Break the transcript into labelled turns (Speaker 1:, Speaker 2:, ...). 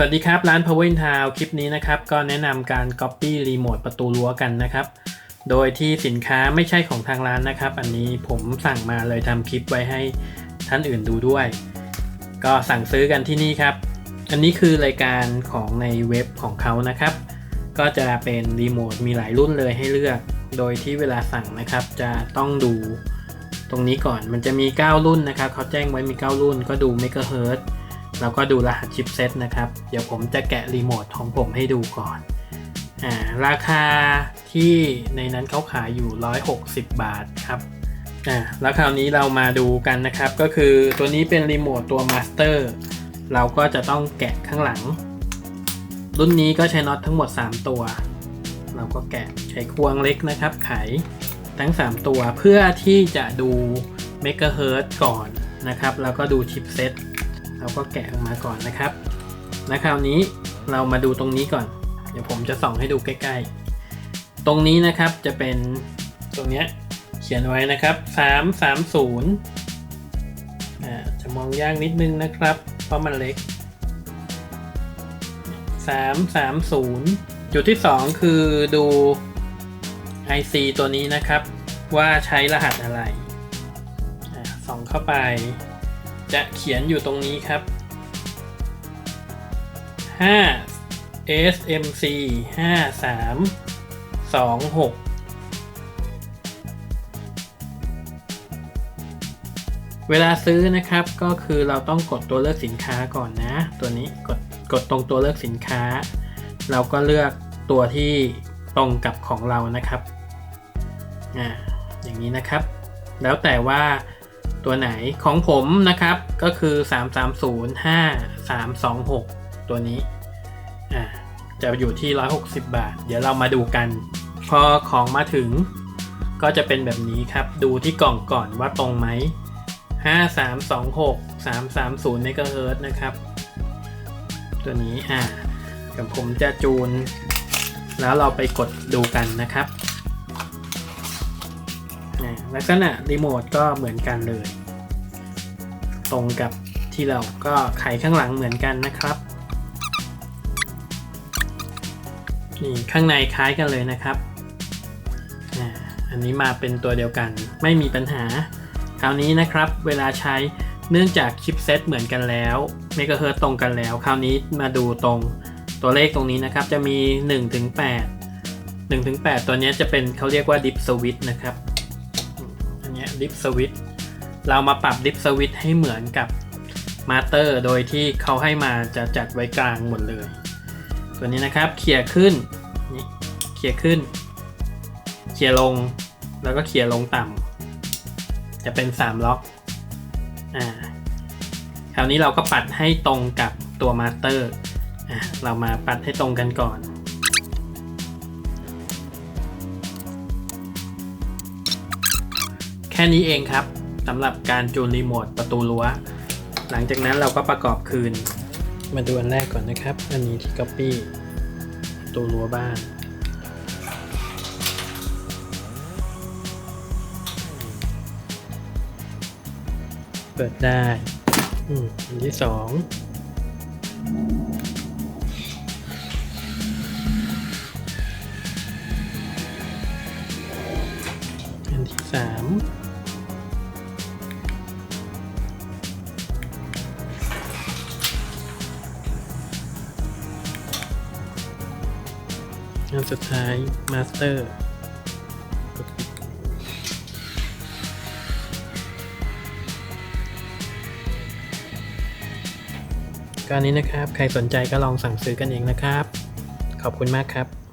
Speaker 1: สวัสดีครับ ร้าน Power in Town คลิปนี้นะครับ ก็แนะนำการ Copy Remote ประตูรั้วกันนะครับ โดยที่สินค้าไม่ใช่ของทางร้านนะครับ อันนี้ผมสั่งมาเลยทำคลิปไว้ให้ท่านอื่นดูด้วย ก็สั่งซื้อกันที่นี่ครับ อันนี้คือรายการของในเว็บของเขานะครับ ก็จะเป็นรีโมทมีหลายรุ่นเลยให้เลือก โดยที่เวลาสั่งนะครับ จะต้องดูตรงนี้ก่อนมันจะมี 9 รุ่นนะครับเขาแจ้งไว้มี 9 รุ่นก็ดูเมกะเฮิร์ต แล้วก็ดูรหัสชิปเซตนะครับ เดี๋ยวผมจะแกะรีโมทของผมให้ดูก่อนอ่าราคาที่ในนั้นเขาขายอยู่ 160 บาทครับอ่าแล้วคราวนี้เรามาดูกันนะครับ ก็คือตัวนี้เป็นรีโมทตัวมาสเตอร์เราก็จะต้องแกะข้างหลัง รุ่นนี้ก็ใช้น็อตทั้งหมด 3 ตัว เราก็แกะใช้ควงเล็กนะครับ ไขทั้ง 3 ตัวเพื่อที่จะดูเมกะเฮิร์ตก่อนนะครับ แล้วก็ดูชิปเซต เราก็แกะออกมาก่อนนะครับ และคราวนี้เรามาดูตรงนี้ก่อน เดี๋ยวผมจะส่องให้ดูใกล้ ๆ ตรงนี้นะครับจะเป็นตรงเนี้ยเขียนไว้นะครับ 330อ่าจะมองยากนิดนึงนะครับ เพราะมันเล็ก 330 จุดที่ 2 คือดู IC ตัวนี้นะครับ ว่าใช้รหัสอะไรส่องเข้าไป จะเขียนอยู่ตรงนี้ครับ 5 SMC 53 26เวลาซื้อนะครับก็คือเราต้องกดตัวเลือกสินค้าก่อนนะ ตัวนี้กดกดตรงตัวเลือกสินค้า เราก็เลือกตัวที่ตรงกับของเรานะครับอ่าอย่างนี้นะครับ แล้วแต่ว่า ตัวไหนของผมนะครับก็คือ 3305326 ตัวนี้อ่าจะอยู่ที่ 160 บาท เดี๋ยวเรามาดูกัน พอของมาถึงก็จะเป็นแบบนี้ครับ ดูที่กล่องก่อนว่าตรงไหม 5326 330เมกะเฮิรตซ์นะครับ ตัวนี้อ่าเดี๋ยวผมจะจูน แล้วเราไปกดดูกันนะครับอ่าลักษณะรีโมทก็เหมือนกันเลย ตรงกับที่เราก็ไขข้างหลังเหมือนกันนะครับนี่ข้างในคล้ายกันเลยนะครับอันนี้มาเป็นตัวเดียวกันไม่มีปัญหา คราวนี้นะครับเวลาใช้เนื่องจากชิปเซตเหมือนกันแล้วเมกะเฮิร์ตตรงกันแล้ว คราวนี้มาดูตรงตัวเลขตรงนี้นะครับ จะมี1ถึง8 1ถึง8ตัวนี้จะเป็นเขาเรียกว่าดิฟสวิตนะครับ อันนี้ดิฟสวิต เรามาปรับดิฟสวิตให้เหมือนกับมาสเตอร์โดยที่เขาให้มาจะจัดไว้กลางหมดเลย ตัวนี้นะครับเขี่ยขึ้นนี่เขี่ยขึ้น เขี่ยลงแล้วก็เขี่ยลงต่ำจะเป็น 3 ล็อกอ่าคราวนี้เราก็ปัดให้ตรงกับตัวมาสเตอร์อะเรามาปัดให้ตรงกันก่อนแค่นี้เองครับ สำหรับการจูนรีโมทประตูรั้ว หลังจากนั้นเราก็ประกอบคืน มาดูอันแรกก่อนนะครับ อันนี้ที่ Copy ประตูรั้วบ้าน เปิดได้ อืมอันที่สองอันที่สาม งานสุดท้ายมาสเตอร์การนี้นะครับ ใครสนใจก็ลองสั่งซื้อกันเองนะครับ ขอบคุณมากครับ